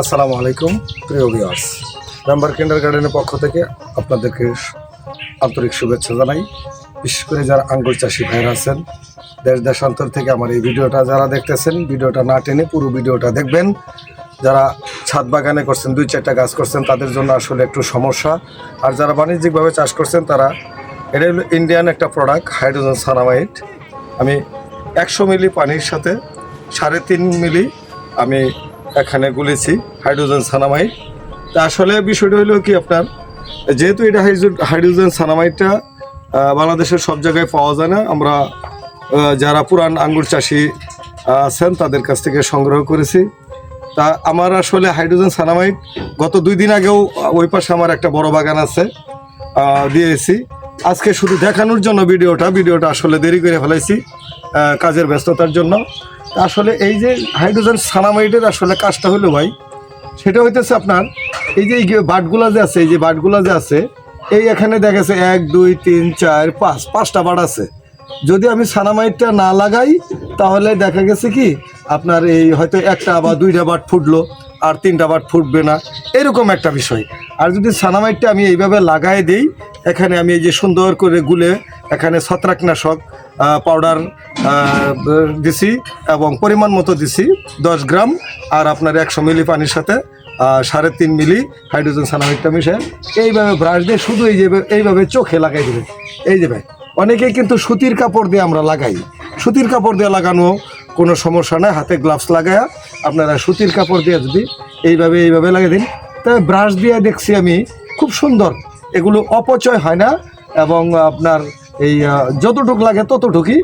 আসসালামু আলাইকুম, প্রিয় ভিউয়ার্স মেম্বার কিন্ডার গার্ডেনের পক্ষ থেকে আপনাদেরকে আন্তরিক শুভেচ্ছা জানাই। বিশেষ করে যারা আঙ্গুর চাষি ভাইরা আছেন, দেশ দেশান্তর থেকে আমার এই ভিডিওটা যারা দেখতেছেন, ভিডিওটা না টেনে পুরো ভিডিওটা দেখবেন। যারা ছাদ বাগানে করছেন, দুই চারটা গাছ করছেন, তাদের জন্য আসলে একটু সমস্যা। আর যারা বাণিজ্যিকভাবে চাষ করছেন, তারা এটা হলো ইন্ডিয়ান একটা প্রোডাক্ট হাইড্রোজেন সানামাইট আমি একশো মিলি পানির সাথে সাড়ে তিন মিলি আমি এখানে গুলেছি হাইড্রোজেন সানামাইট তা আসলে বিষয়টা হলো কি আপনার যেহেতু এটা হাইড্রো- হাইড্রোজেন সানামাইটটা বাংলাদেশের সব জায়গায় পাওয়া যায় না আমরা যারা পুরান আঙ্গুর চাষি আছেন তাদের কাছ থেকে সংগ্রহ করেছি। তা আমার আসলে হাইড্রোজেন সানামাইট গত দুই দিন আগেও ওই পাশে আমার একটা বড় বাগান আছে দিয়েছি। আজকে শুধু দেখানোর জন্য ভিডিওটা ভিডিওটা আসলে দেরি করে ফেলাইছি। আহ, কাজের ব্যস্ততার জন্য। আসলে এই যে হাইড্রোজেন সানামাইটের আসলে কাজটা হলো ভাই, সেটা হইতেছে আপনার এই যে এই যে বাটগুলা যে আছে, এই যে বাটগুলা যে আছে, এই এখানে দেখাছে এক, দুই, তিন, চার, পাঁচ, পাঁচটা বাট আছে। যদি আমি সানামাইটটা না লাগাই, তাহলে দেখা গেছে কি, আপনার এই হয়তো একটা বা দুইটা বাট ফুটলো, আর তিনটা বাট ফুটবে না, এরকম একটা বিষয়। আর যদি সানামাইটটা আমি এইভাবে লাগাই দিই, এখানে আমি এই যে সুন্দর করে গুলে এখানে ছত্রাকনাশক পাউডার দিছি এবং পরিমাণ মতো দিছি, দশ গ্রাম, আর আপনার একশো মিলি পানির সাথে সাড়ে তিন মিলি হাইড্রোজেন সানামাইটটা মিশে এইভাবে ব্রাশ দিয়ে শুধু এই যে, এইভাবে চোখে লাগাই দেবে এই যে ভাই, অনেকেই কিন্তু সুতির কাপড় দিয়ে আমরা লাগাই। সুতির কাপড় দিয়ে লাগানো কোনো সমস্যা নাই, হাতে গ্লাভস লাগায়া আপনারা সুতির কাপড় দিয়ে যদি এইভাবে এইভাবে লাগিয়ে দিন। তবে ব্রাশ দিয়ে দেখছি আমি, খুব সুন্দর। এগুলো অপচয় হয় না এবং আপনার এই যতটুক লাগে ততটুকুই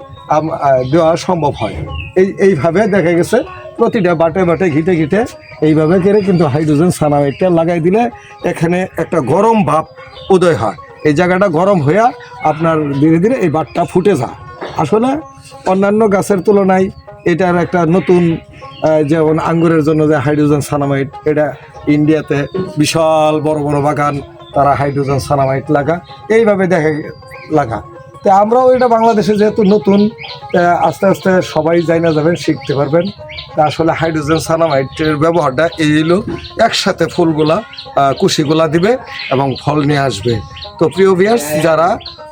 দেওয়া সম্ভব হয়। এই, এইভাবে দেখা গেছে, প্রতিটা বাটে বাটে, ঘিটে ঘিটে এইভাবে করে কিন্তু হাইড্রোজেন সানামাইটটা লাগাই দিলে এখানে একটা গরম ভাব উদয় হয়। এই জায়গাটা গরম হইয়া আপনার ধীরে ধীরে এই বাটটা ফুটে যায়। আসলে অন্যান্য গাছের তুলনায় এটার একটা নতুন যেমন আঙ্গুরের জন্য যে হাইড্রোজেন সানামাইট এটা ইন্ডিয়াতে বিশাল বড় বড় বাগান, তারা হাইড্রোজেন সানামাইট লাগা, এইভাবে দেখা লাগা। তো আমরাও এটা বাংলাদেশে যেহেতু নতুন আস্তে আস্তে সবাই যাই না যাবেন, শিখতে পারবেন। আসলে হাইড্রোজেন সানামাইটের ব্যবহারটা এই হলো একসাথে ফুলগুলা কুশিগুলা দিবে এবং ফল নিয়ে আসবে। তো প্রিয় ভিয়ার্স যারা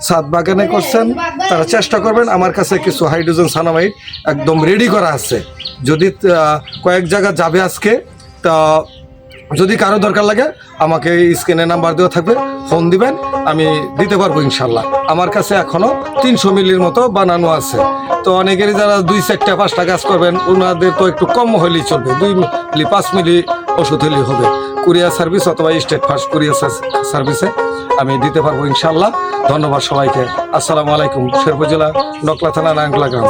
ছাদ বাগানে করছেন, তারা চেষ্টা করবেন আমার কাছে কিছু হাইড্রোজেন সানামাইট একদম রেডি করা আছে। যদি কয়েক জায়গা যাবে আজকে, তা যদি কারও দরকার লাগে, আমাকে স্ক্রিনে নাম্বার দেওয়া থাকবে ফোন দিবেন, আমি দিতে পারব ইনশাল্লাহ। আমার কাছে এখনও তিনশো মিলির মতো বানানো আছে। তো অনেকেরই যারা দুই চারটা, পাঁচটা কাজ করবেন ওনাদের তো একটু কম হলেই চলবে, দুই মিলি, পাঁচ মিলি ওষুধ হলেই হবে। কুরিয়ার সার্ভিস অথবা স্টেট ফার্স্ট কুরিয়ার সার্ভিসে আমি দিতে পারব ইনশাল্লাহ। ধন্যবাদ সবাইকে। আসসালামু আলাইকুম। শেরপুর জেলা নকলা থানা নায়কলা গ্রাম